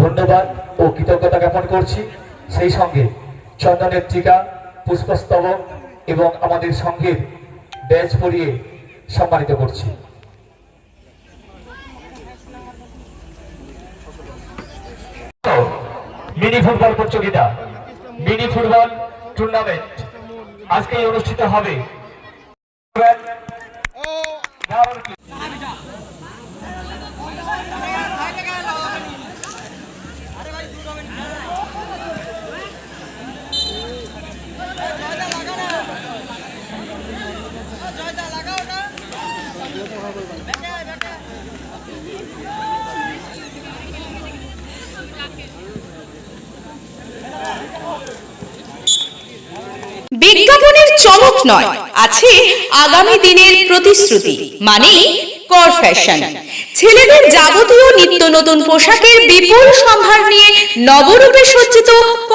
ধন্যবাদ ও কৃতজ্ঞতা জ্ঞাপন করছি। সেই সঙ্গে চন্দনের টিকা, পুষ্পস্তবক এবং আমাদের সংঘের ব্যাচ পরিয়ে সম্মানিত করছি। মিনি ফুটবল প্রতিযোগিতা, মিনি ফুটবল টুর্নামেন্ট আজকে অনুষ্ঠিত হবে। বিজ্ঞাপনের চমক নয়, আছে আগামী দিনের প্রতিশ্রুতি মানে কর ফ্যাশন ছেলেদের যাবতীয় নিত্য নতুন পোশাকের বিপুল সম্ভার নিয়ে নবরূপে সজ্জিত